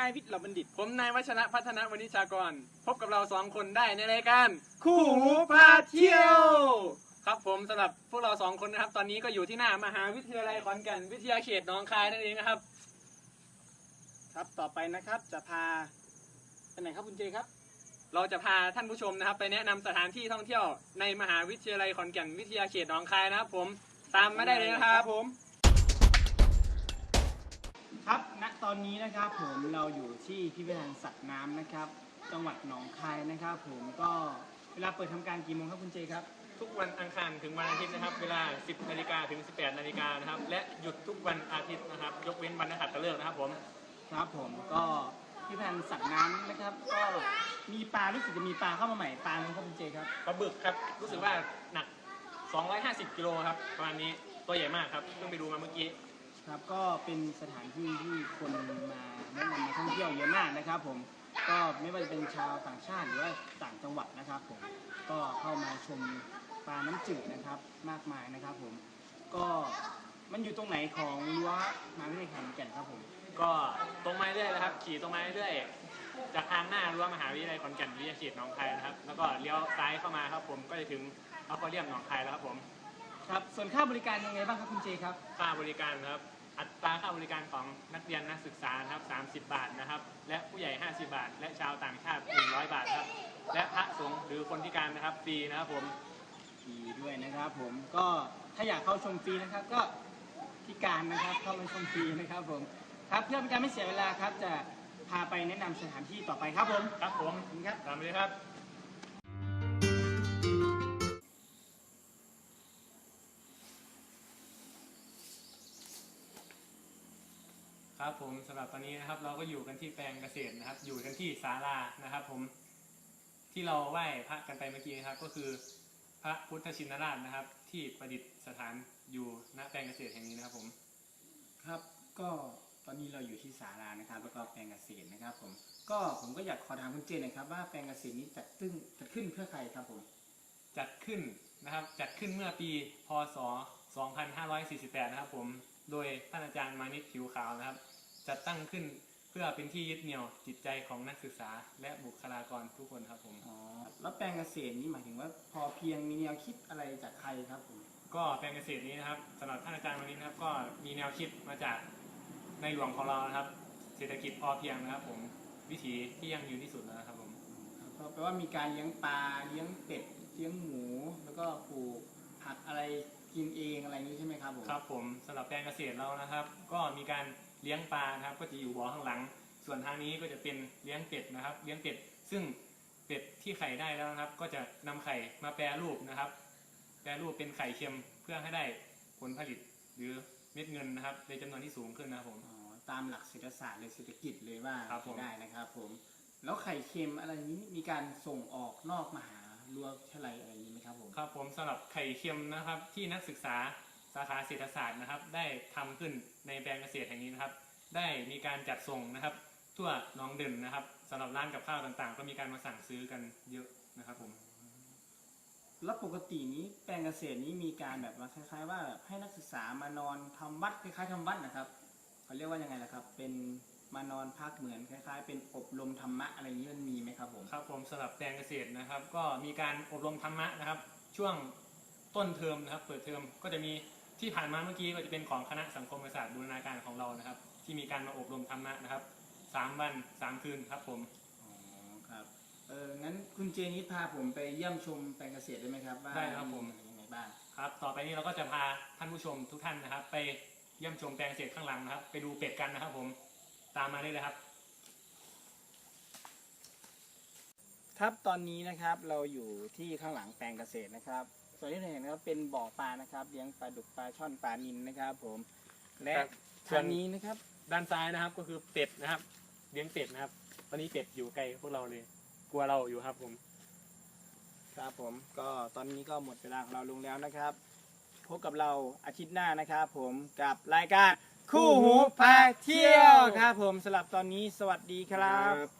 นายวิทย์เหล่าบัณฑิต ผมนายวัชระพัฒนวณิชากร พบกับเราสองคนได้ในรายการคู่หูพาเที่ยว ครับผมสำหรับพวกเราสองคนนะครับ ตอนนี้ก็อยู่ที่หน้ามหาวิทยาลัยขอนแก่นวิทยาเขตหนองคายนั่นเองนะครับ ครับต่อไปนะครับจะพาไปไหนครับคุณเจครับ เราจะพาท่านผู้ชมนะครับ ไปแนะนำสถานที่ท่องเที่ยวในมหาวิทยาลัยขอนแก่นวิทยาเขตหนองคายนะครับ ผมตามมาได้เลยนะครับผม ครับณตอนนี้นะครับผมเราอยู่ที่พิพิธภัณฑ์สัตว์น้ำนะครับ จังหวัดหนองคายนะครับ ผมก็เวลาเปิดทำการกี่โมงครับคุณเจครับ ทุกวันอังคารถึงวันอาทิตย์นะครับ เวลา 10นาฬิกาถึง 18นาฬิกานะครับ และหยุดทุกวันอาทิตย์นะครับ ยกเว้นวันนักขัตฤกษ์นะครับผม ครับผมก็พิพิธภัณฑ์สัตว์น้ำนะครับ ก็มีปลารู้สึกจะมีปลาเข้ามาใหม่ปลาไหมครับคุณเจครับ ปลาบึกครับ รู้สึกว่าหนัก 250 กิโลครับประมาณนี้ ตัวใหญ่มากครับ เพิ่งไปดูมาเมื่อกี้ ครับก็เป็นสถานที่ที่คนมาแนะนำมาท่องเที่ยวเยอะมากนะครับ ผมก็ไม่ว่าจะเป็นชาวต่างชาติหรือว่าต่างจังหวัดนะครับผมก็เข้ามาชมปลาน้ำจืดนะครับ มากมายนะครับ ผมก็มันอยู่ตรงไหนของรั้วมหาวิทยาลัยขอนแก่นครับผมก็ตรงมาเรื่อยนะครับ ขี่ตรงมาเรื่อยจากทางหน้ารั้วมหาวิทยาลัยขอนแก่นวิทยาเขตหนองคายนะครับ แล้วก็เลี้ยวซ้ายเข้ามาครับ ผมก็จะถึงอควาเรียมหนองคายแล้วครับผม ครับส่วนค่าบริการยังไงบ้างครับคุณเจครับ ค่าบริการนะครับ อัตราค่าบริการของนักเรียนนักศึกษานะครับ 30 บาทนะครับ และผู้ใหญ่ 50 บาท และชาวต่างชาติ 100 บาทครับ และพระสงฆ์หรือคนพิการนะครับฟรีนะครับผมฟรีด้วยนะครับผมก็ถ้าอยากเข้าชมฟรีนะครับก็พิการนะครับเข้ามาชมฟรีนะครับผมครับเพื่อเป็นการไม่เสียเวลาครับจะพาไปแนะนำสถานที่ต่อไปครับผม ครับผมขอบคุณครับตามไปเลยครับ ครับผมสำหรับตอนนี้นะครับเราก็อยู่กันที่แปลงเกษตรนะครับ อยู่กันที่ศาลานะครับ ผมที่เราไหว้พระกันไปเมื่อกี้นะครับ ก็คือพระพุทธชินราชนะครับ ที่ประดิษฐานอยู่ณแปลงเกษตรแห่งนี้นะครับผมครับก็ตอนนี้เราอยู่ที่ศาลานะครับ แล้วก็แปลงเกษตรนะครับ ผม ก็ผมก็อยากขอถามคุณเจนหน่อยครับ ว่าแปลงเกษตรนี้จัดตึ้งจัดขึ้นเพื่อใครครับผมจัดขึ้นนะครับ จัดขึ้นเมื่อปีพศ 2548 นะครับ ผมโดยท่านอาจารย์มานิตผิวขาวนะครับ จัดตั้งขึ้นเพื่อเป็นที่ยึดเหนี่ยวจิตใจของนักศึกษา และบุคลากรทุกคนครับผม อ๋อแล้วแปลงเกษตรนี้หมายถึงว่า พอเพียงมีแนวคิดอะไรจากใครครับผม ก็แปลงเกษตรนี้นะครับสำหรับท่านอาจารย์มานิตนะครับ ก็มีแนวคิดมาจากในหลวงของเรานะครับ เศรษฐกิจพอเพียงนะครับ ผมวิถีที่ยั่งยืนที่สุดแล้วนะครับผมก็แปลว่ามีการเลี้ยงปลาเลี้ยงเป็ดเลี้ยงหมู แล้วก็ปลูกผักอะไรกินเอง ครับผมครับผมสำหรับแปลงเกษตรเรานะครับ ก็มีการเลี้ยงปลานะครับ ก็จะอยู่บ่อข้างหลัง ส่วนทางนี้ก็จะเป็นเลี้ยงเป็ดนะครับ เลี้ยงเป็ด ซึ่งเป็ดที่ไข่ได้แล้วนะครับ ก็จะนำไข่มาแปรรูปนะครับ แปรรูปเป็นไข่เค็มเพื่อให้ได้ผลผลิตหรือเม็ดเงินนะครับ ในจำนวนที่สูงขึ้นนะครับผมอ๋อตามหลักเศรษฐศาสตร์เลยเศรษฐกิจเลยว่าครับผมได้นะครับ ผมแล้วไข่เค็มอะไรนี้มีการส่งออกนอกมหาลัวเทยาลัยอะไรนี้ไหมครับผมครับผมสำหรับไข่เค็มนะครับที่นักศึกษา สาขาเศรษฐศาสตร์นะครับ ได้ทำขึ้นในแปลงเกษตรแห่งนี้นะครับ ได้มีการจัดส่งนะครับ ทั่วหน้องเด่นนะครับสำหรับร้านกับข้าวต่างๆ ก็มีการมาสั่งซื้อกันเยอะนะครับผมแล้วปกตินี้แปลงเกษตรนี้มีการแบบว่าคล้าย ๆ ว่าแบบให้นักศึกษามานอนทำวัดคล้ายๆทำวัดนะครับเขาเรียกว่ายังไงล่ะครับ เป็นมานอนพักเหมือนคล้าย ๆ เป็นอบรมธรรมะอะไรอย่างนี้มันมีไหมครับผมครับผมสำหรับแปลงเกษตรนะครับ ก็มีการอบรมธรรมะนะครับ ช่วงต้นเทอมนะครับ เปิดเทอมก็จะมี ที่ผ่านมาเมื่อกี้ก็จะเป็นของคณะสังคมศาสตร์บูรณาการของเรานะครับ ที่มีการมาอบรมธรรมะนะครับสามวันสามคืนครับผมอ๋อครับเอองั้นคุณเจนิดพาผมไปเยี่ยมชมแปลงเกษตรได้ไหมครับว่าได้ครับผม ยังไงบ้างครับ ต่อไปนี้เราก็จะพาท่านผู้ชมทุกท่านนะครับ ไปเยี่ยมชมแปลงเกษตรข้างหลังนะครับ ไปดูเป็ดกันนะครับผมตามมาได้เลยครับ ครับตอนนี้นะครับเราอยู่ที่ข้างหลังแปลงเกษตรนะครับ ส่วนที่เราเห็นนะครับเป็นบ่อปลานะครับเลี้ยงปลาดุกปลาช่อนปลานิลนะครับผมและครับส่ทาวนงนี้นะครับ ด้านซ้ายนะครับก็คือเป็ดนะครับเลี้ยงเป็ดนะครับ ตอนนี้เป็ดอยู่ไกลพวกเราเลย กลัวเราอยู่ครับผม ครับผมก็ตอนนี้ก็หมดเวลาของเราลงแล้วนะครับ พบกับเราอาทิตย์หน้านะครับผมกับรายการคู่หูพาเที่ยวครับผมสำหรับตอนนี้สวัสดีครับ